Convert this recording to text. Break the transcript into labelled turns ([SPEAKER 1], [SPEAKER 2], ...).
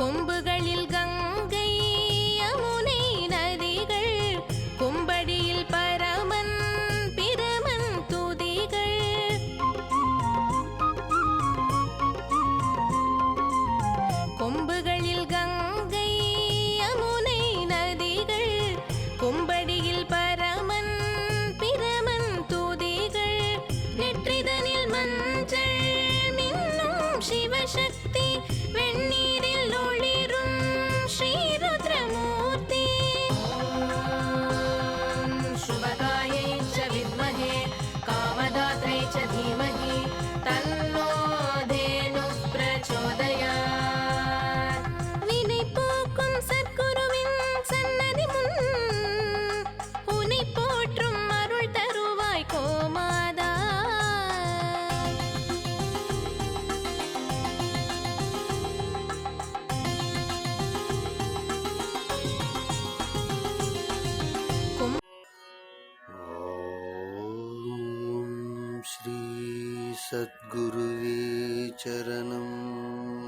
[SPEAKER 1] Bomba श्रीसद्गुरुवे चरणम्